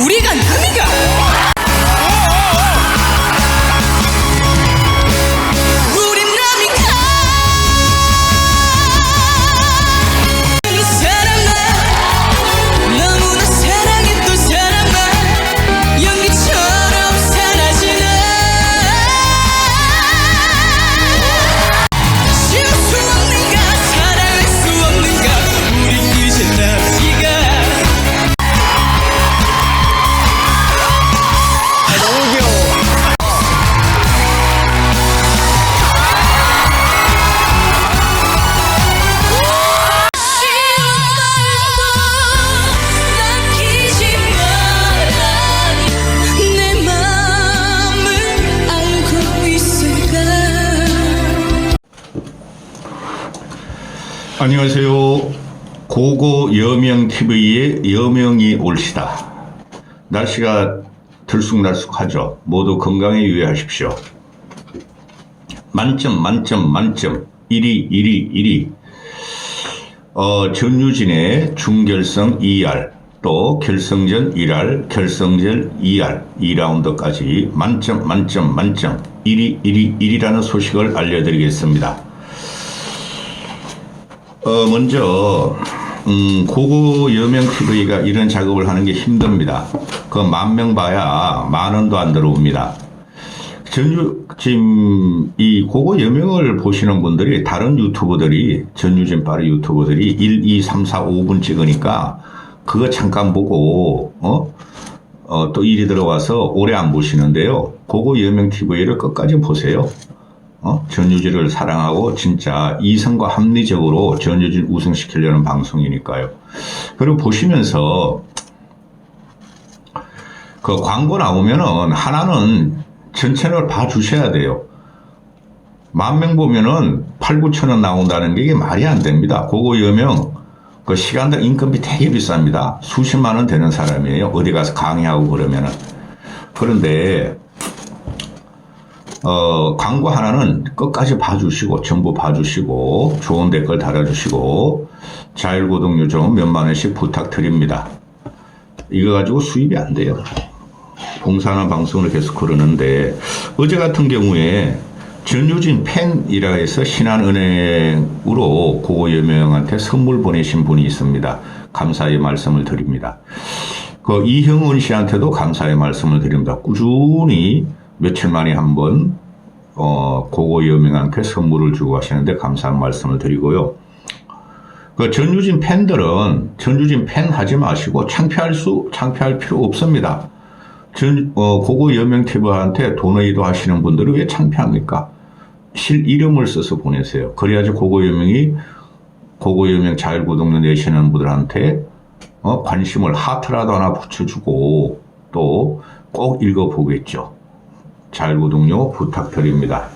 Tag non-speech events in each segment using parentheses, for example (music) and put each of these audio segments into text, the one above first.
우리가 남이가 안녕하세요. 고고 여명 TV의 여명이 올시다. 날씨가 들쑥날쑥하죠. 모두 건강에 유의하십시오. 만점, 만점, 만점. 1위, 1위, 1위. 어, 전유진의 중결승 2할, 또 결승전 1할, 결승전 2할, 2라운드까지 만점, 만점, 만점. 1위, 1위, 1위라는 소식을 알려드리겠습니다. 어, 먼저, 음, 고고 여명 TV가 이런 작업을 하는 게 힘듭니다. 그 만 명 봐야 만 원도 안 들어옵니다. 전유, 지금 이 고고 여명을 보시는 분들이 다른 유튜버들이, 전유진 빠르 유튜버들이 1, 2, 3, 4, 5분 찍으니까 그거 잠깐 보고, 어? 어, 또 일이 들어와서 오래 안 보시는데요. 고고 여명 TV를 끝까지 보세요. 어? 전유진을 사랑하고 진짜 이성과 합리적으로 전유진 우승시키려는 방송이니까요. 그리고 보시면서 그 광고 나오면은 하나는 전체를 봐주셔야 돼요. 만 명 보면은 8, 9천 원 나온다는 게 이게 말이 안 됩니다. 그거 여명 그 시간당 인건비 되게 비쌉니다. 수십만 원 되는 사람이에요. 어디 가서 강의하고 그러면은. 그런데 어, 광고 하나는 끝까지 봐주시고, 전부 봐주시고, 좋은 댓글 달아주시고, 자율구독 요청 몇만 원씩 부탁드립니다. 이거 가지고 수입이 안 돼요. 봉사하는 방송을 계속 그러는데, 어제 같은 경우에 전유진 팬이라 해서 신한은행으로 고고 여 명한테 선물 보내신 분이 있습니다. 감사의 말씀을 드립니다. 그 이형은 씨한테도 감사의 말씀을 드립니다. 꾸준히 며칠 만에 한 번, 어, 고고 여명한테 선물을 주고 하시는데 감사한 말씀을 드리고요. 그 전유진 팬들은 전유진 팬 하지 마시고 창피할 수, 창피할 필요 없습니다. 전, 어, 고고 여명 TV한테 돈의도 하시는 분들은 왜 창피합니까? 실 이름을 써서 보내세요. 그래야지 고고 여명이 고고 여명 자율구독료 내시는 분들한테 어, 관심을 하트라도 하나 붙여주고 또 꼭 읽어보겠죠. 자율구독료 부탁드립니다.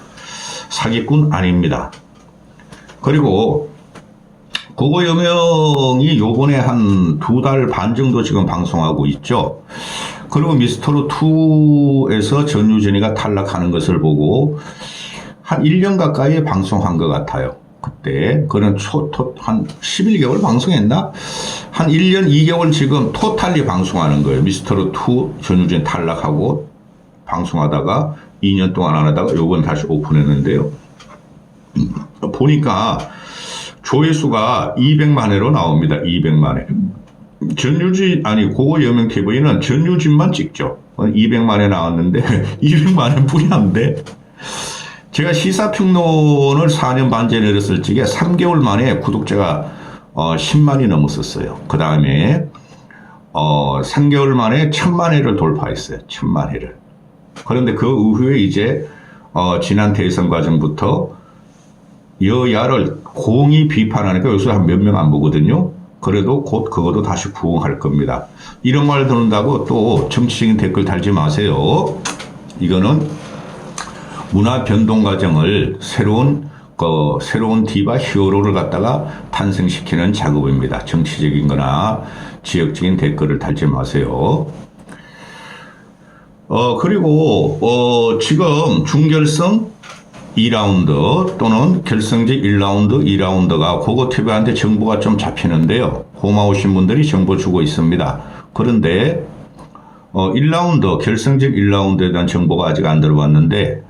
사기꾼 아닙니다. 그리고 고고 여명이 요번에 한 두 달 반 정도 지금 방송하고 있죠. 그리고 미스터로 2에서 전유진이가 탈락하는 것을 보고 한 1년 가까이 방송한 것 같아요. 그때 그는 초, 토, 한 11개월 방송했나? 한 1년 2개월 지금 토탈리 방송하는 거예요. 미스터로 2 전유진 탈락하고 방송하다가 2년 동안 안 하다가 요번 다시 오픈했는데요. 음, 보니까 조회수가 200만 회로 나옵니다. 200만 회. 전유진 아니 고고 여명 TV는 전유진만 찍죠. 200만 회 나왔는데 (laughs) 200만 회 뿐이 안 돼. 제가 시사평론을 4년 반 전에 내렸을 적에 3개월 만에 구독자가 어, 10만이 넘었었어요. 그 다음에 어, 3개월 만에 1000만 회를 돌파했어요. 1000만 회를. 그런데 그 이후에 이제 어, 지난 대선 과정부터 여야를 공히 비판하니까 요새 한 몇 명 안 보거든요. 그래도 곧 그것도 다시 부흥할 겁니다. 이런 말 듣는다고 또 정치적인 댓글 달지 마세요. 이거는 문화 변동 과정을 새로운 그 새로운 디바 히어로를 갖다가 탄생시키는 작업입니다. 정치적인 거나 지역적인 댓글을 달지 마세요. 어, 그리고, 어, 지금 중결승 2라운드 또는 결승제 1라운드, 2라운드가 고고TV한테 정보가 좀 잡히는데요. 고마우신 분들이 정보 주고 있습니다. 그런데, 어, 1라운드, 결승전 1라운드에 대한 정보가 아직 안 들어왔는데,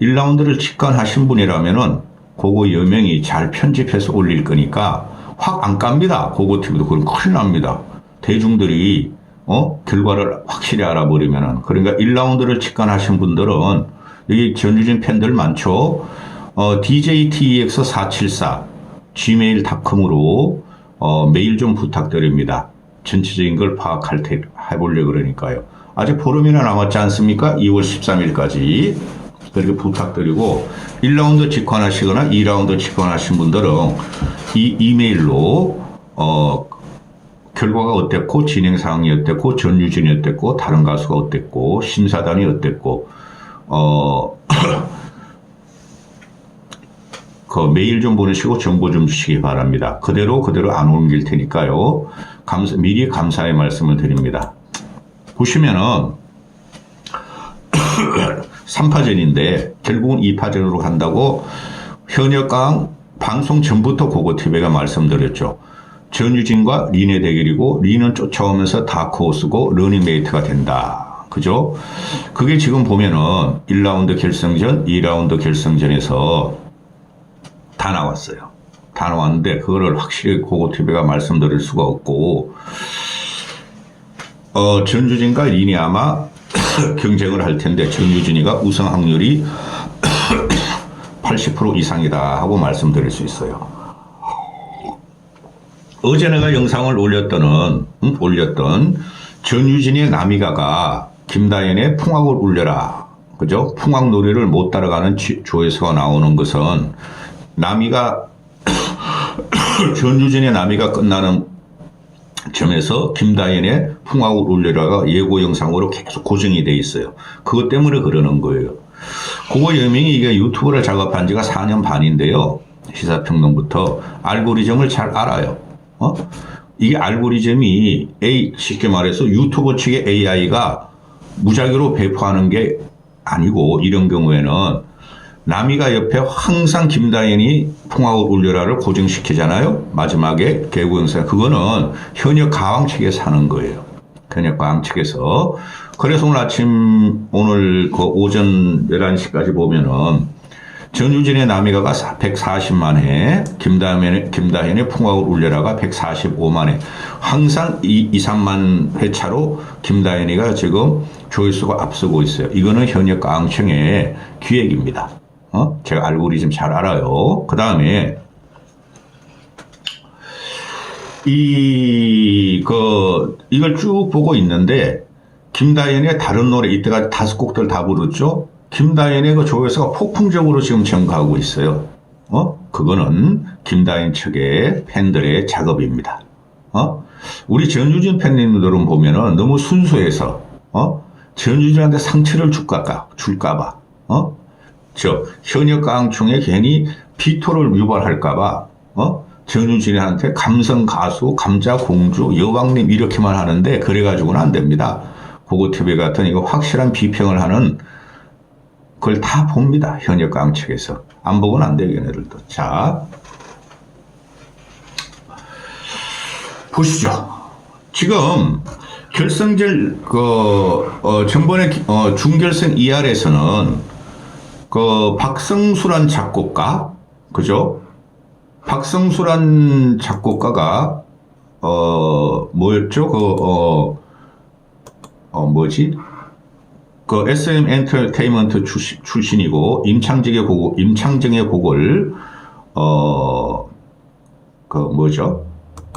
1라운드를 직관하신 분이라면은, 그거 여명이 잘 편집해서 올릴 거니까, 확 안 깝니다. 그거 TV도. 그럼 큰일 납니다. 대중들이, 어, 결과를 확실히 알아버리면은. 그러니까 1라운드를 직관하신 분들은, 여기 전유진 팬들 많죠? 어, DJTEX474, gmail.com으로, 어, 메일 좀 부탁드립니다. 전체적인 걸 파악할 테, 해보려 그러니까요. 아직 보름이나 남았지 않습니까? 2월 13일까지. 그렇게 부탁드리고, 1라운드 직관하시거나 2라운드 직관하신 분들은 이 이메일로, 어, 결과가 어땠고, 진행 사항이 어땠고, 전유진이 어땠고, 다른 가수가 어땠고, 심사단이 어땠고, 어, (coughs) 그 메일 좀 보내시고 정보 좀 주시기 바랍니다. 그대로 그대로 안 옮길 테니까요. 감사, 미리 감사의 말씀을 드립니다. 보시면은 (coughs) 3파전인데 결국은 2파전으로 간다고 현역강 방송 전부터 고고TV가 말씀드렸죠. 전유진과 린의 대결이고 린은 쫓아오면서 다크호스고 러닝메이트가 된다. 그죠? 그게 지금 보면은 1라운드 결승전, 2라운드 결승전에서 다 나왔어요. 다 나왔는데 그거를 확실히 고고TV가 말씀드릴 수가 없고 어, 전유진과 린이 아마 (coughs) 경쟁을 할 텐데 전유진이가 우승 확률이 (coughs) 80% 이상이다 하고 말씀드릴 수 있어요. 어제 내가 영상을 올렸던 음, 올렸던 전유진의 나미가가 김다현의 풍악을 울려라 그죠? 풍악 노래를 못 따라가는 지- 조회수가 나오는 것은 나미가 (coughs) 전유진의 나미가 끝나는 점에서 김다현의 풍악을 울려라가 예고 영상으로 계속 고정이 돼 있어요. 그것 때문에 그러는 거예요. 그거 여명이 이게 유튜브를 작업한 지가 4년 반인데요. 시사평론부터 알고리즘을 잘 알아요. 어? 이게 알고리즘이 A, 쉽게 말해서 유튜브 측의 AI가 무작위로 배포하는 게 아니고 이런 경우에는 남이가 옆에 항상 김다현이 풍악을 울려라를 고정시키잖아요. 마지막에 개구 영상. 그거는 현역 가왕 측에서 하는 거예요. 현역 가왕 측에서. 그래서 오늘 아침, 오늘 그 오전 11시까지 보면은 전유진의 나미가가 140만 회, 김다현의, 김다현의 풍악을 울려라가 145만 회. 항상 2, 2, 3만 회 차로 김다현이가 지금 조회수가 앞서고 있어요. 이거는 현역 가왕청의 기획입니다. 어? 제가 알고리즘 잘 알아요. 그 다음에, 이, 그, 이걸 쭉 보고 있는데, 김다현의 다른 노래, 이때까지 다섯 곡들 다 부르죠? 김다현의 그 조회수가 폭풍적으로 지금 증가하고 있어요. 어? 그거는 김다현 측의 팬들의 작업입니다. 어? 우리 전유진 팬님들은 보면은 너무 순수해서, 어? 전유진한테 상처를 줄까봐, 줄까봐, 어? 저, 현역 깡총에 괜히 비토를 유발할까봐, 어? 전유진한테 감성 가수, 감자 공주, 여왕님 이렇게만 하는데, 그래가지고는 안 됩니다. 고고TV 같은 이거 확실한 비평을 하는 그걸 다 봅니다. 현역 강 측에서. 안 보고는 안 돼요, 얘네들도. 자. 보시죠. 지금 결승전, 그, 어, 전번에, 기- 어, 중결승 2할에서는 그 박성수란 작곡가, 그죠? 박성수란 작곡가가, 어, 뭐였죠? 그, 어, 어, 뭐지? 그 SM 엔터테인먼트 출신, 출신이고 임창정의 곡 임창정의 곡을 어 그 뭐죠?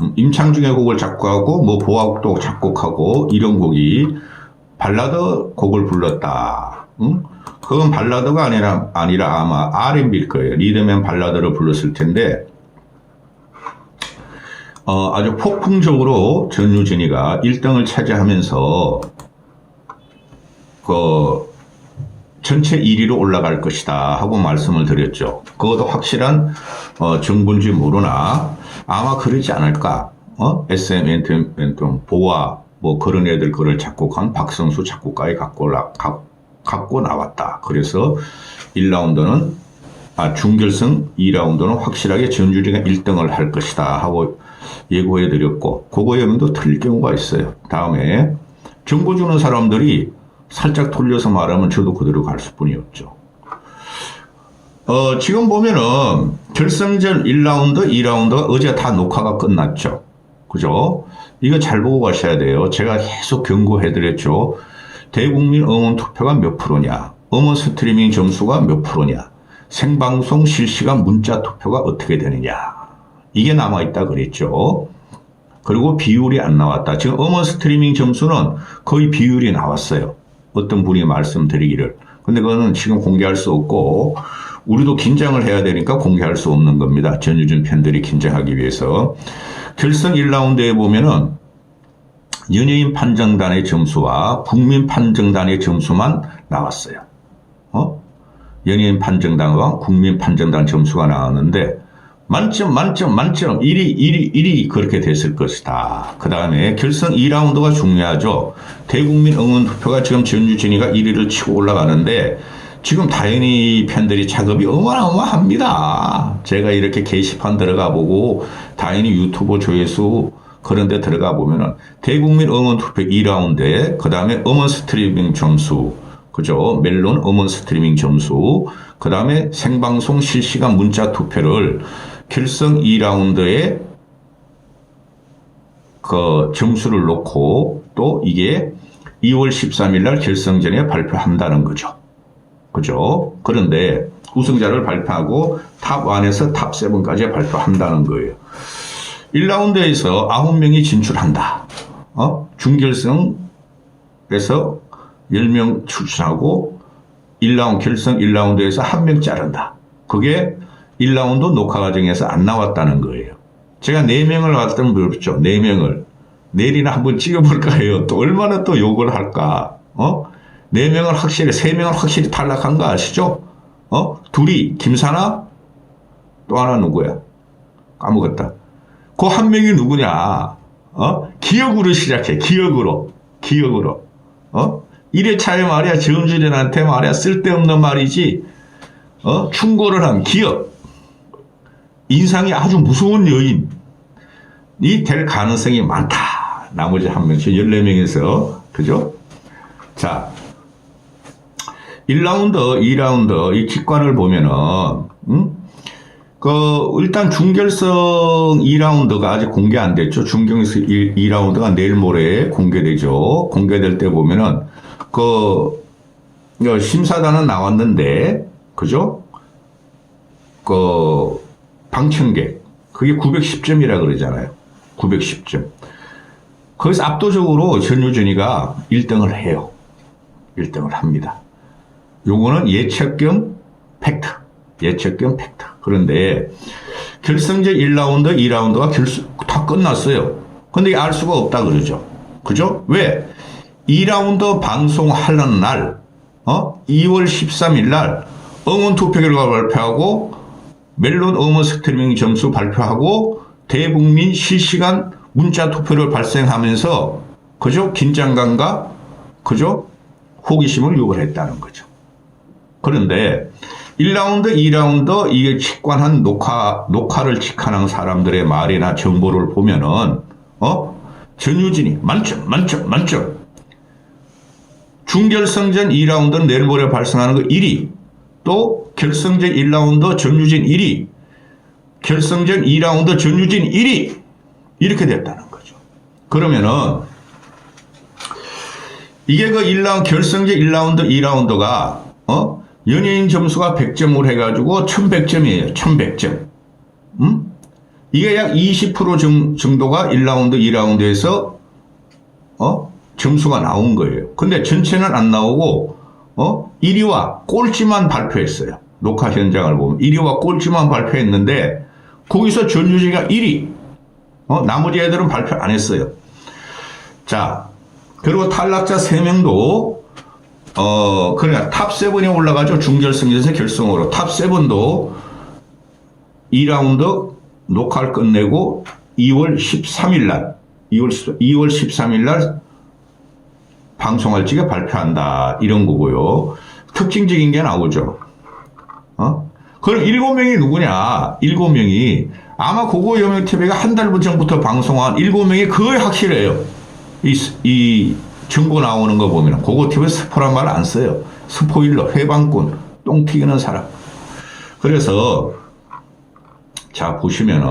음, 임창정의 곡을 작곡하고 뭐 보아곡도 작곡하고 이런 곡이 발라드 곡을 불렀다. 응? 그건 발라드가 아니라 아니라 아마 R&B일 거예요. 리듬앤 발라드를 불렀을 텐데 어, 아주 폭풍적으로 전유진이가 1등을 차지하면서 그 전체 1위로 올라갈 것이다 하고 말씀을 드렸죠. 그것도 확실한 어, 정보인지 모르나 아마 그러지 않을까. 어? SM 엔터테인먼트 보아 뭐 그런 애들 그걸 작곡한 박성수 작곡가에 갖고, 갖고 나왔다. 그래서 1라운드는 아, 중결승 2라운드는 확실하게 전주리가 1등을 할 것이다 하고 예고해 드렸고 그거 여러분도 틀릴 경우가 있어요. 다음에 정보 주는 사람들이 살짝 돌려서 말하면 저도 그대로 갈 수뿐이었죠. 어, 지금 보면은 결승전 1라운드, 2라운드가 어제 다 녹화가 끝났죠. 그죠? 이거 잘 보고 가셔야 돼요. 제가 계속 경고해 드렸죠. 대국민 응원 투표가 몇 프로냐? 음원 스트리밍 점수가 몇 프로냐? 생방송 실시간 문자 투표가 어떻게 되느냐? 이게 남아 있다 그랬죠. 그리고 비율이 안 나왔다. 지금 음원 스트리밍 점수는 거의 비율이 나왔어요. 어떤 분이 말씀드리기를. 근데 그거는 지금 공개할 수 없고, 우리도 긴장을 해야 되니까 공개할 수 없는 겁니다. 전유준 팬들이 긴장하기 위해서. 결승 1라운드에 보면은 연예인 판정단의 점수와 국민 판정단의 점수만 나왔어요. 어? 연예인 판정단과 국민 판정단 점수가 나왔는데 만점 만점 만점 1위 1위 1위 그렇게 됐을 것이다. 그 다음에 결승 2라운드가 중요하죠. 대국민 응원 투표가 지금 전유진이가 1위를 치고 올라가는데 지금 다현이 팬들이 작업이 어마어마합니다. 제가 이렇게 게시판 들어가 보고 다현이 유튜브 조회수 그런 데 들어가 보면은 대국민 응원 투표 2라운드에 그 다음에 음원 스트리밍 점수 그죠? 멜론 음원 스트리밍 점수 그 다음에 생방송 실시간 문자 투표를 결승 2라운드에 그 점수를 놓고 또 이게 2월 13일 날 결승전에 발표한다는 거죠. 그죠? 그런데 우승자를 발표하고 탑 1에서 탑 7까지 발표한다는 거예요. 1라운드에서 9명이 진출한다. 어? 중결승에서 10명 출전하고 1라운드 결승 1라운드에서 1명 자른다. 그게 1라운드 녹화 과정에서 안 나왔다는 거예요. 제가 4명을 왔던 물었죠. 4명을. 내일이나 한번 찍어볼까 해요. 또 얼마나 또 욕을 할까. 어? 4명을 확실히, 3명을 확실히 탈락한 거 아시죠? 어? 둘이, 김사나? 또 하나 누구야? 까먹었다. 그 한 명이 누구냐? 어? 기억으로 시작해. 기억으로. 기억으로. 어? 1회차에 말이야. 정준현한테 말이야. 쓸데없는 말이지. 어? 충고를 한 기억. 인상이 아주 무서운 여인이 될 가능성이 많다. 나머지 한 명씩 14명에서. 그죠? 자. 1라운드, 2라운드 이 직관을 보면은 음? 그 일단 중결승 2라운드가 아직 공개 안 됐죠. 중결승 2라운드가 내일 모레 공개되죠. 공개될 때 보면은 그 심사단은 나왔는데 그죠? 그 방청객 그게 910점이라 그러잖아요. 910점. 거기서 압도적으로 전유준이가 1등을 해요. 1등을 합니다. 요거는 예측 겸 팩트. 예측 겸 팩트. 그런데 결승전 1라운드, 2라운드가 결승 다 끝났어요. 근데 알 수가 없다 그러죠. 그죠? 왜? 2라운드 방송하는 날, 어? 2월 13일 날 응원 투표 결과 발표하고 멜론 음원 스트리밍 점수 발표하고 대국민 실시간 문자 투표를 발생하면서 그죠? 긴장감과 그죠? 호기심을 유발했다는 거죠. 그런데 1라운드, 2라운드 이게 직관한 녹화 녹화를 직관한 사람들의 말이나 정보를 보면은 어 전유진이 만점, 만점, 만점. 중결승전 2라운드는 내일 모레 발생하는 거 1위. 또 결승전 1라운드 전유진 1위. 결승전 2라운드 전유진 1위. 이렇게 됐다는 거죠. 그러면은 이게 그 1라운드 결승전 1라운드 2라운드가 어? 연예인 점수가 100점을 해가지고 1100점이에요. 1100점. 음? 이게 약 20% 정, 정도가 1라운드, 2라운드에서 어? 점수가 나온 거예요. 근데 전체는 안 나오고 어? 1위와 꼴찌만 발표했어요. 녹화 현장을 보면 1위와 꼴찌만 발표했는데 거기서 전유진이가 1위. 어? 나머지 애들은 발표 안 했어요. 자, 그리고 탈락자 3명도 어, 그러니까 탑7에 올라가죠. 중결승에서 결승으로. 탑7도 2라운드 녹화를 끝내고 2월 13일 날, 2월, 2월 13일 날 방송할 적에 발표한다. 이런 거고요. 특징적인 게 나오죠. 어? 그럼 7명이 누구냐? 7명이 아마 그거 영역 TV가 한 달 전부터 방송한 7명이 거의 확실해요. 이, 이 정보 나오는 거 보면 그거 TV에 스포란 말 안 써요. 스포일러, 회방꾼, 똥 튀기는 사람. 그래서 자 보시면은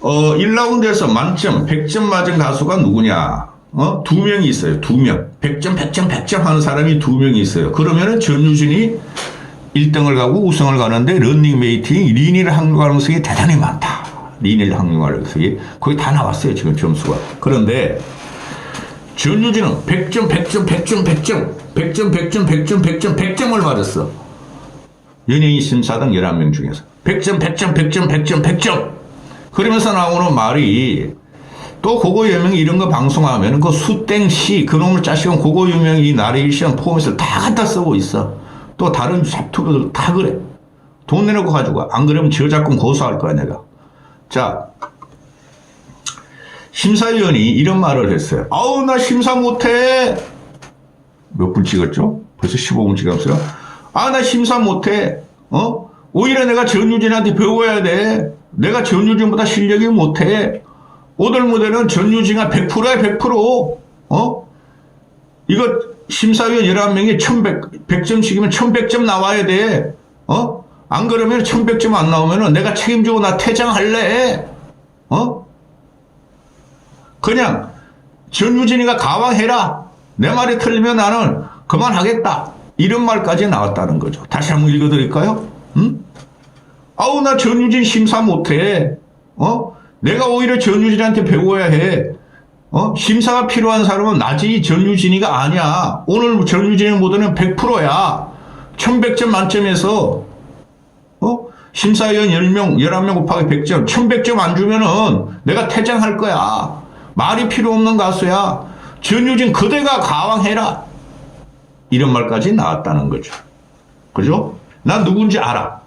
어 1라운드에서 만점 100점 맞은 가수가 누구냐? 어? 두 명이 있어요. 두 명. 100점, 100점, 100점 하는 사람이 두 명이 있어요. 그러면은 전유진이 1등을 가고 우승을 가는데 런닝메이팅 리니를 확률 가능성이 대단히 많다. 리니를 확률 가능성이 거의 다 나왔어요. 지금 점수가. 그런데 전유진은 100점, 100점, 100점, 100점, 100점, 100점, 100점, 100점, 100점을 맞았어. 연예인 심사당 11명 중에서. 100점, 100점, 100점, 100점, 100점. 그러면서 나오는 말이 또 그거 유명 이런 거 방송하면 그 수땡씨 그놈을 짜시건 그거 유명 이 시간 포함해서 다 갖다 쓰고 있어. 또 다른 잡투들 다 그래. 돈 내놓고 가지고 안 그러면 저작권 고소할 거야 내가. 자 심사위원이 이런 말을 했어요. 아우 나 심사 못해. 몇 분 찍었죠? 벌써 15분 찍었어요. 아 나 심사 못해. 어? 오히려 내가 전유진한테 배워야 돼. 내가 전유진보다 실력이 못해. 오늘 무대는 전유진가 100%야 100%. 어? 이거 심사위원 11명이 1100, 100점씩이면 1100점 나와야 돼. 어? 안 그러면 1100점 안 나오면은 내가 책임지고 나 퇴장할래. 어? 그냥 전유진이가 가왕해라. 내 말이 틀리면 나는 그만하겠다. 이런 말까지 나왔다는 거죠. 다시 한번 읽어드릴까요? 응? 아우 나 전유진 심사 못해. 어? 내가 오히려 전유진한테 배워야 해. 어? 심사가 필요한 사람은 나지 전유진이가 아니야. 오늘 전유진의 모델은 100%야. 1100점 만점에서 어? 심사위원 10명, 11명 곱하기 100점, 1100점 안 주면은 내가 퇴장할 거야. 말이 필요 없는 가수야. 전유진 그대가 가왕해라. 이런 말까지 나왔다는 거죠. 그죠? 난 누군지 알아.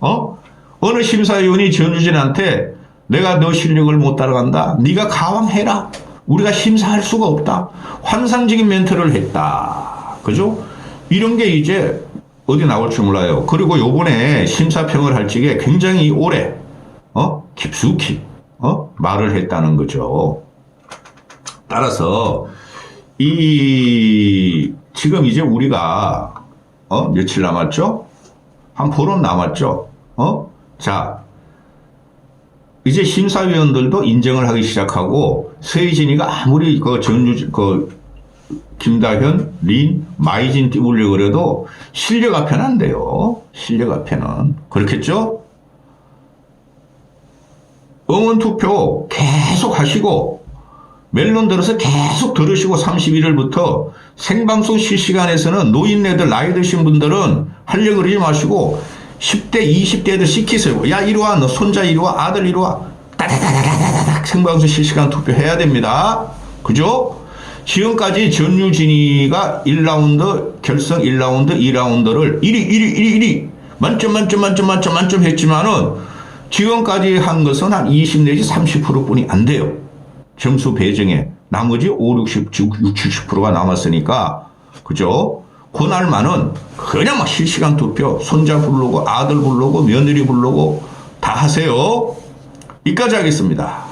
어? 어느 심사위원이 전유진한테 내가 너 실력을 못 따라간다. 네가 가왕해라. 우리가 심사할 수가 없다. 환상적인 멘트를 했다. 그죠? 이런 게 이제 어디 나올 줄 몰라요. 그리고 요번에 심사평을 할 적에 굉장히 오래, 어? 깊숙이, 어? 말을 했다는 거죠. 따라서, 이, 지금 이제 우리가, 어? 며칠 남았죠? 한 보름 남았죠? 어? 자, 이제 심사위원들도 인정을 하기 시작하고, 서희진이가 아무리 그 전유, 그, 김다현, 린, 마이진 띄우려고 그래도 실력 앞에는 안 돼요. 실력 앞에는. 그렇겠죠? 응원 투표 계속 하시고, 멜론 들어서 계속 들으시고 31일부터 생방송 실시간에서는 노인네들 나이 드신 분들은 하려고 그러지 마시고 10대, 20대들 시키세요. 야, 이리 와. 너 손자 이리 와. 아들 이리 와. 따다다다다다닥 생방송 실시간 투표해야 됩니다. 그죠? 지금까지 전유진이가 1라운드, 결승 1라운드, 2라운드를 1위, 1위, 1위, 1위. 만점, 만점, 만점, 만점, 만점 했지만은 지금까지 한 것은 한 20 내지 30% 뿐이 안 돼요. 점수 배정에. 나머지 5, 60, 60, 70%가 남았으니까. 그죠? 그날만은 그냥 막 실시간 투표, 손자 부르고, 아들 부르고, 며느리 부르고 다 하세요. 이까지 하겠습니다.